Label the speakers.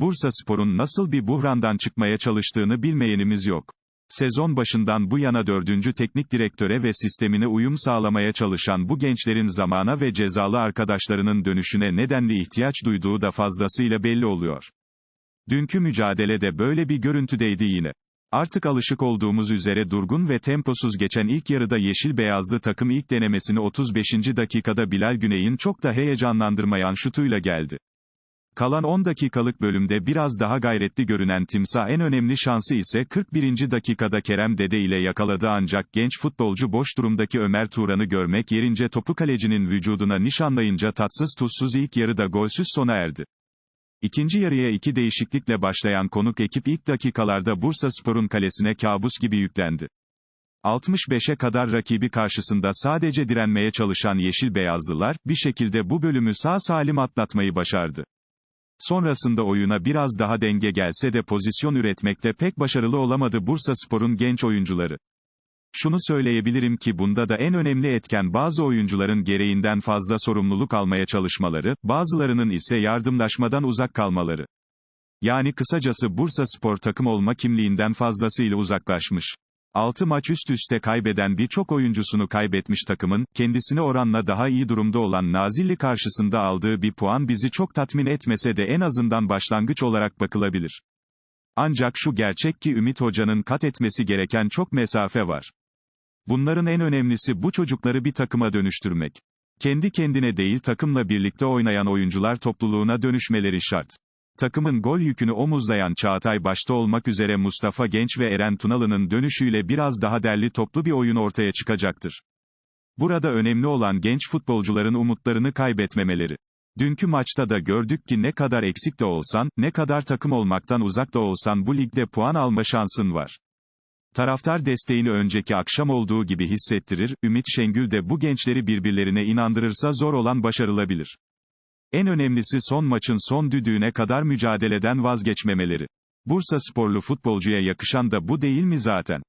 Speaker 1: Bursa Spor'un nasıl bir buhrandan çıkmaya çalıştığını bilmeyenimiz yok. Sezon başından bu yana dördüncü teknik direktöre ve sistemine uyum sağlamaya çalışan bu gençlerin zamana ve cezalı arkadaşlarının dönüşüne nedenli ihtiyaç duyduğu da fazlasıyla belli oluyor. Dünkü mücadelede böyle bir görüntüdeydi yine. Artık alışık olduğumuz üzere durgun ve temposuz geçen ilk yarıda yeşil beyazlı takım ilk denemesini 35. dakikada Bilal Güney'in çok da heyecanlandırmayan şutuyla geldi. Kalan 10 dakikalık bölümde biraz daha gayretli görünen Timsah en önemli şansı ise 41. dakikada Kerem Dede ile yakaladı ancak genç futbolcu boş durumdaki Ömer Turan'ı görmek yerince topu kalecinin vücuduna nişanlayınca tatsız tuzsuz ilk yarıda golsüz sona erdi. İkinci yarıya iki değişiklikle başlayan konuk ekip ilk dakikalarda Bursa Spor'un kalesine kabus gibi yüklendi. 65'e kadar rakibi karşısında sadece direnmeye çalışan Yeşil Beyazlılar, bir şekilde bu bölümü sağ salim atlatmayı başardı. Sonrasında oyuna biraz daha denge gelse de pozisyon üretmekte pek başarılı olamadı Bursa Spor'un genç oyuncuları. Şunu söyleyebilirim ki bunda da en önemli etken bazı oyuncuların gereğinden fazla sorumluluk almaya çalışmaları, bazılarının ise yardımlaşmadan uzak kalmaları. Yani kısacası Bursa Spor takım olma kimliğinden fazlasıyla uzaklaşmış. 6 maç üst üste kaybeden birçok oyuncusunu kaybetmiş takımın, kendisine oranla daha iyi durumda olan Nazilli karşısında aldığı bir puan bizi çok tatmin etmese de en azından başlangıç olarak bakılabilir. Ancak şu gerçek ki Ümit Hoca'nın kat etmesi gereken çok mesafe var. Bunların en önemlisi bu çocukları bir takıma dönüştürmek. Kendi kendine değil takımla birlikte oynayan oyuncular topluluğuna dönüşmeleri şart. Takımın gol yükünü omuzlayan Çağatay başta olmak üzere Mustafa Genç ve Eren Tunalı'nın dönüşüyle biraz daha derli toplu bir oyun ortaya çıkacaktır. Burada önemli olan genç futbolcuların umutlarını kaybetmemeleri. Dünkü maçta da gördük ki ne kadar eksik de olsan, ne kadar takım olmaktan uzak da olsan bu ligde puan alma şansın var. Taraftar desteğini önceki akşam olduğu gibi hissettirir, Ümit Şengül de bu gençleri birbirlerine inandırırsa zor olan başarılabilir. En önemlisi son maçın son düdüğüne kadar mücadeleden vazgeçmemeleri. Bursa sporlu futbolcuya yakışan da bu değil mi zaten?